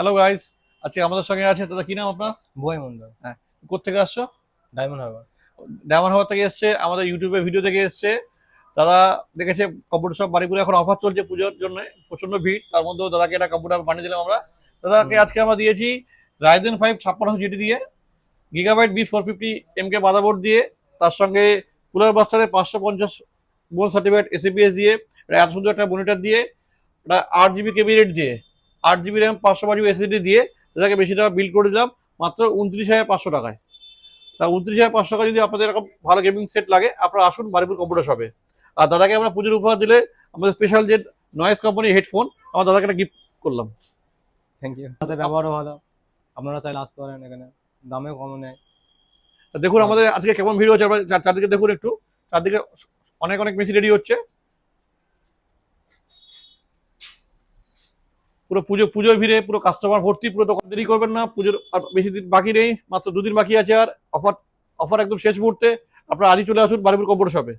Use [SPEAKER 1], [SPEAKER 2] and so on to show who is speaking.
[SPEAKER 1] Hello guys আজকে আমাদের সঙ্গে আছে দাদা কি নাম আপনার?
[SPEAKER 2] বুয়াই মন্ডল
[SPEAKER 1] কোথেকে আসছো?
[SPEAKER 2] ডায়মন্ড হারবার।
[SPEAKER 1] ডায়মন্ড হাওয়ার থেকে এসছে আমাদের ইউটিউবে ভিডিও থেকে এসছে। দাদা দেখেছে কম্পিউটার সব বাড়িপুরে এখন অফার চলছে পুজোর জন্য প্রচণ্ড ভিড়। তার মধ্যেও দাদাকে একটা কম্পিউটার বানিয়ে দিলাম আমরা। দাদাকে আজকে আমরা দিয়েছি রাইজেন ফাইভ ছাপ্পান্নশো জিটি দিয়ে Gigabyte B four fifty MK motherboard দিয়ে তার সঙ্গে কুলার বাস্টারে পাঁচশো পঞ্চাশ বোন সার্টিফিকেট এসিপিএস দিয়ে এত সুন্দর একটা মনিটর দিয়ে একটা আট জিবি কেবি রেট দিয়ে। আট জিবি র্যাম পাঁচশো বাজি এসএসডি দিয়ে দাদাকে বেশি টাকা বিল করে দিলাম মাত্র উনত্রিশ হাজার পাঁচশো টাকায়। তা উনত্রিশ হাজার পাঁচশো টাকা যদি আপনাদের এরকম ভালো গেমিং সেট লাগে আপনারা আসুন বারিপুর কম্পিউটার শপে আর দাদাকে আমরা পুজোর উপহার দিলে আমাদের স্পেশাল যে নয়েস কোম্পানি হেডফোন আমার দাদাকে একটা গিফট করলাম।
[SPEAKER 2] থ্যাংক ইউ তাদের ব্যবহারও ভালো। আপনারা চাইলে আসতে পারেন এখানে। দামেও কম নেয়
[SPEAKER 1] দেখুন আমাদের আজকে কেমন ভিড় হচ্ছে আপনারা চার- চারদিকে দেখুন একটু। চারদিকে অনেক অনেক মেশিন রেডি হচ্ছে। পুরো পুজো, পুজোর ভিড়ে পুরো কাস্টমার ভর্তি, পুরো দোকান দেরি করবেন না। পুজোর আর বেশি দিন বাকি নেই, মাত্র দুদিন বাকি আছে আর অফার অফার একদম শেষ মুহূর্তে। আপনারা আজই চলে আসুন বারিপুর কম্পোর্ট শপে